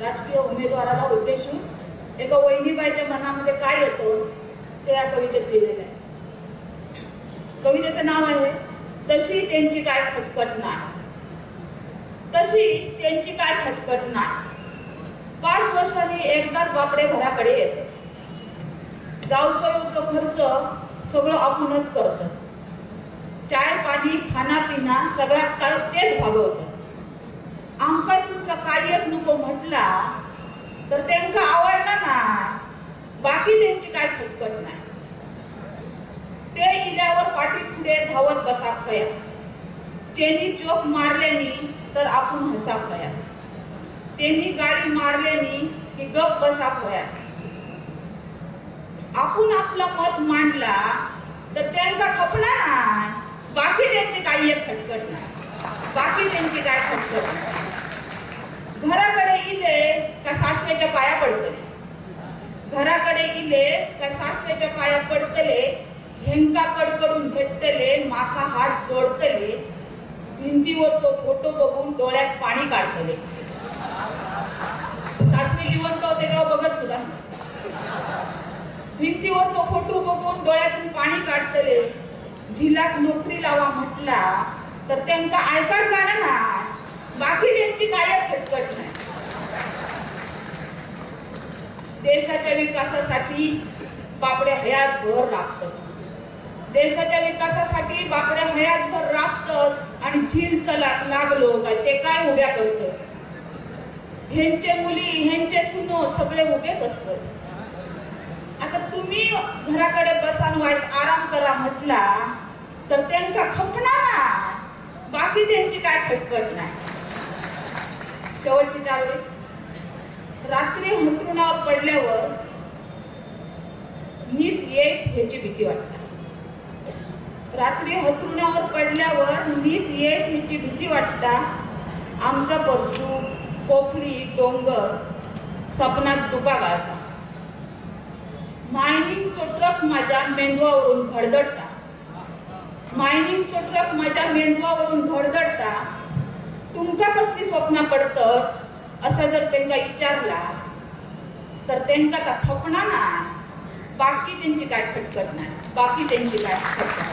राजकीय उमेदवाराला उद्देशून एका वहिनीबाईच्या मनामध्ये काय येतं ते या कवितेत लिहिलेलं आहे. कवितेचं नाव आहे तशी त्यांची काय खटकट नाही. तशी त्यांची काय खटकट नाही. पाच वर्षांनी एकदाच बापडे घराकडे येतात. जाऊचं येऊचं खर्च सगळं आपणच करतात. चाय पाणी खाना पिना सगळ्यात काय तेच भागवतात. आमका तुमचा कार्यक नको म्हटला तर त्यांना आवडला ना बाकी त्यांची काय खटकट नाही. ते इल्यावर पाठी पुढे धावत बसा खया त्यांनी जोक मारल्यानी तर आपण हसा खया त्यांनी गाडी मारल्यानी की गप बसा खया आपण आपला मत मांडला तर त्यांना खपणार नाही. बाकी त्यांची काही एक खटकट नाही. बाकी त्यांची काय खटकट नाही. घराकडे इले का सासव्याच्या पाया पडतले. घराकडे इले का सासव्याच्या पाया पडतले हेंका कडकडून भेटतले माका हात जोडतले भिंतीवरचो फोटो बघून डोळ्यात पाणी काढतले. सासवे जिवंत होते तेव्हा बघत सुद्धा भिंतीवरचो फोटो बघून डोळ्यातून पाणी काढतले झिलाक नोकरी लावा म्हटला तर त्यांका ऐका जाणार ना? बाकी त्यांची काय खटकट नाही. देशाच्या विकासासाठी बापडे हयातभर राबतात. देशाच्या विकासासाठी बापडे हयातभर राबतात आणि झील लागलो काय ते काय उभ्या करतात? ह्यांचे मुली ह्यांचे सुनो सगळे उभेच असतात. आता तुम्ही घराकडे बसान व्हायच आराम करा म्हटला तर त्यांचा खपणार ना बाकी त्यांची काय खटकट नाही. शेवटची चार वेळ रात्री हंतरुणावर पडल्यावर नीच येत ह्याची भीती वाटते. रात्री हतरुणावर पडल्यावर नीच येत ह्याची भीती वाटता. आमचा परसू कोकणी डोंगर सपनात दुका गाळता. मायनिंगचो ट्रक माझ्या मेंदवावरून धडधडता. मायनिंगचो ट्रक माझ्या मेंदवावरून धडधडता. स्वप्न पडतं असं जर त्यांना विचारला तर त्यांना आता खपणार ना बाकी त्यांची काय खटकत नाही. बाकी त्यांची काय खटकत नाही